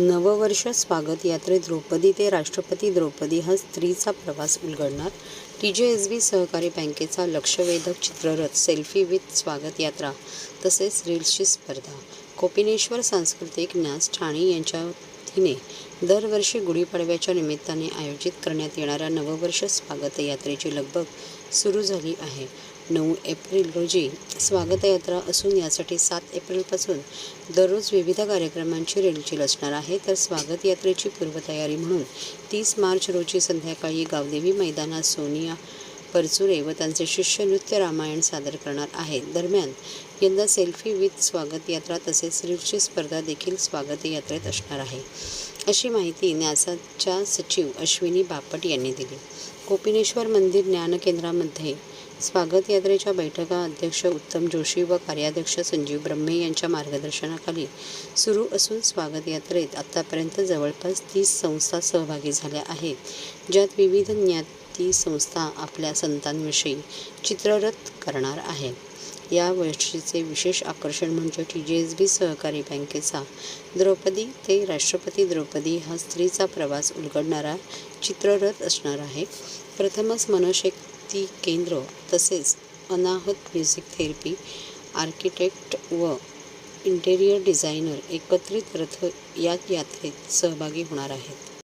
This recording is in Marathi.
नववर्ष स्वागत यात्रेत द्रौपदी ते राष्ट्रपती द्रौपदी हा स्त्रीचा प्रवास उलगडणार. टी जे एस बी सहकारी बँकेचा लक्षवेधक चित्ररथ सेल्फी विथ स्वागत यात्रा तसेच रील्सची स्पर्धा. कोपिनेश्वर सांस्कृतिक न्यास ठाणे यांच्या वतीने दरवर्षी गुढीपाडव्याच्या निमित्ताने आयोजित करण्यात येणाऱ्या नववर्ष स्वागत यात्रेची लगबग सुरू झाली आहे. नऊ एप्रिल रोजी स्वागतयात्रा असून यासाठी सात एप्रिलपासून दररोज विविध कार्यक्रमांची रेलचेल असणार आहे. तर स्वागत यात्रेची पूर्वतयारी म्हणून तीस मार्च रोजी संध्याकाळी गावदेवी मैदानात सोनिया परचुरे व त्यांचे शिष्य नृत्य रामायण सादर करणार आहेत. दरम्यान यंदा सेल्फी विथ स्वागत यात्रा तसेच रील्सची स्पर्धा देखील स्वागत यात्रेत असणार आहे. अशी माहिती न्यासाच्या सचिव अश्विनी बापट यांनी दिली. कोपिनेश्वर मंदिर ज्ञान केंद्रामध्ये स्वागत यात्रेच्या बैठका अध्यक्ष उत्तम जोशी व कार्याध्यक्ष संजीव ब्रह्मे यांच्या मार्गदर्शनाखाली सुरू असून स्वागत यात्रेत आत्तापर्यंत जवळपास तीस संस्था सहभागी झाल्या आहेत ज्यात विविध ज्ञाती संस्था आपल्या संतांविषयी चित्ररथ करणार आहेत. या वर्षीचे विशेष आकर्षण म्हणजे टी जी एस बी सहकारी बँकेचा. द्रौपदी ते राष्ट्रपती द्रौपदी हा स्त्रीचा प्रवास उलगडणारा चित्ररथ असणार आहे. प्रथमच मनशक्ती केंद्र तसेच अनाहत म्युझिक थेरपी आर्किटेक्ट व इंटेरियर डिझायनर एकत्रित रथ या यात्रेत सहभागी होणार आहेत.